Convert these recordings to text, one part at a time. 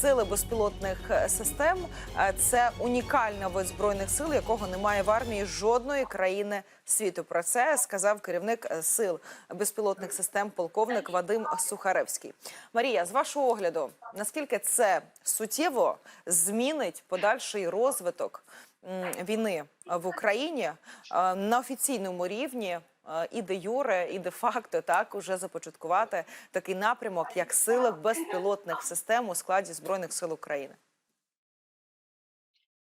сили безпілотних е, систем е, це унікальний вид збройних сил, якого немає в армії жодної країни світу. Про це сказав керівник е, сил безпілотних систем, полковник Вадим Сухаревський. Марія, з вашого огляду, наскільки це суттєво змінить подальший розвиток війни в Україні на офіційному рівні? Е, І де юре, і де факто так уже започаткувати такий напрямок, як сили безпілотних систем у складі збройних сил України.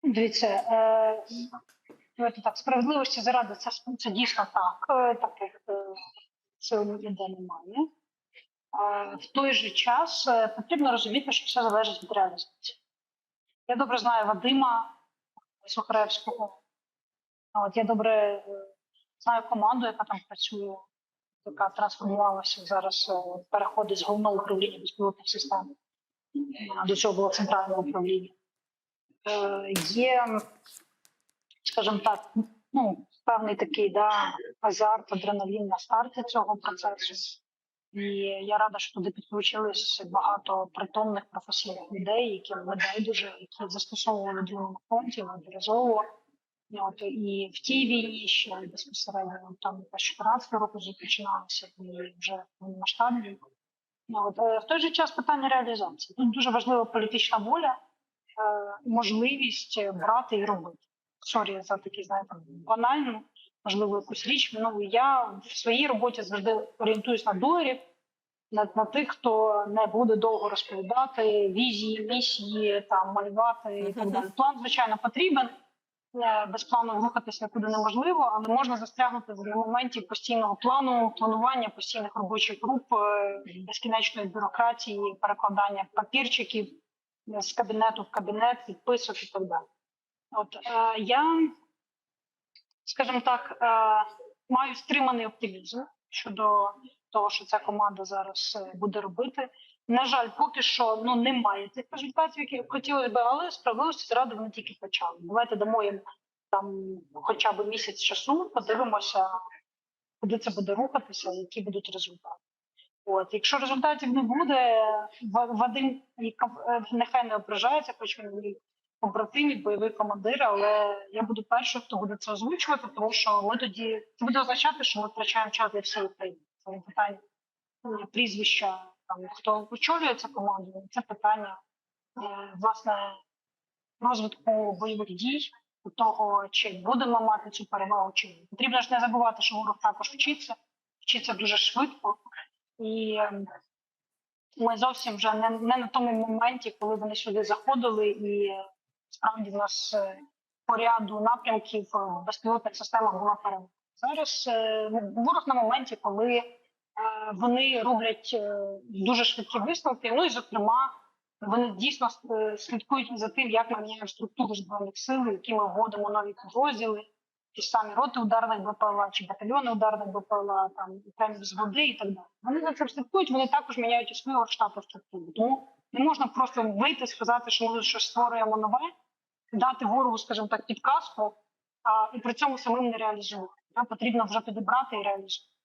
Дивіться, е, так, справедливості заради це, це дійсно так. Е, таких е, сил ніде немає. Е, в той же час потрібно розуміти, що все залежить від реалізації. Я добре знаю Вадима Сухаревського. От, я добре знаю команду, яка там працює, яка трансформувалася зараз, е, переходить з головного управління безпілотних систем. До цього було центральне управління. Е, є, скажімо так, ну, певний такий да, азарт, адреналін на старті цього процесу. І я рада, що туди підключились багато притомних професійних людей, які не байдуже, які застосовували другому фронті неодноразово. От, і в тій війні ще безпосередньо там 14 року починалося і вже масштабні. От, е, в той же час питання реалізації. Тут дуже важлива політична воля е, можливість брати і робити. Сорі за такі, знаєте, банальну, можливо, якусь річ. Ну я в своїй роботі завжди орієнтуюсь на доларів, на, на тих, хто не буде довго розповідати візії, місії, там малювати і так далі. План, звичайно, потрібен. Без плану рухатися нікуди неможливо, але можна застрягнути в моменті постійного плану, планування постійних робочих груп, е, безкінечної бюрократії, перекладання папірчиків з кабінету в кабінет, підписок і так далі. От е, я, скажімо так, е, маю стриманий оптимізм щодо того, що ця команда зараз е, буде робити. На жаль, поки що ну немає тих результатів, які хотілося б, але справедливості заради вони тільки почали. Давайте дамо їм там хоча б місяць часу, подивимося, куди це буде рухатися, які будуть результати. От, якщо результатів не буде, Вадим е, нехай не ображається, хоч він мій бойовий командир, але я буду першою, хто буде це озвучувати, тому що ми тоді це буде означати, що ми втрачаємо час для всієї України. Це питання е, прізвища, там хто очолює цю команду, це питання е, власне розвитку бойових дій, того, чи будемо мати цю перевагу, чи ні. Потрібно ж не забувати, що ворог також вчиться, вчиться дуже швидко. І ем, ми зовсім вже не, не на тому моменті, коли вони сюди заходили, і е, справді в нас е, по ряду напрямків безпілотних системах була перемога. Зараз е, ворог на моменті, коли вони роблять е, дуже швидкі висновки. Ну і зокрема, вони дійсно е, слідкують за тим, як ми міняємо структуру збройних сил, які ми вводимо нові підрозділи, ті ж самі роти ударних БПЛА чи батальйони ударних БПЛА, там окремі взводи і так далі. Вони за цим слідкують, вони також міняють свою штату структуру. Тому не можна просто вийти і сказати, що ми щось створюємо нове, дати ворогу, скажімо так, підказку, а і при цьому самим не реалізувати. Потрібно вже підібрати і реалізувати.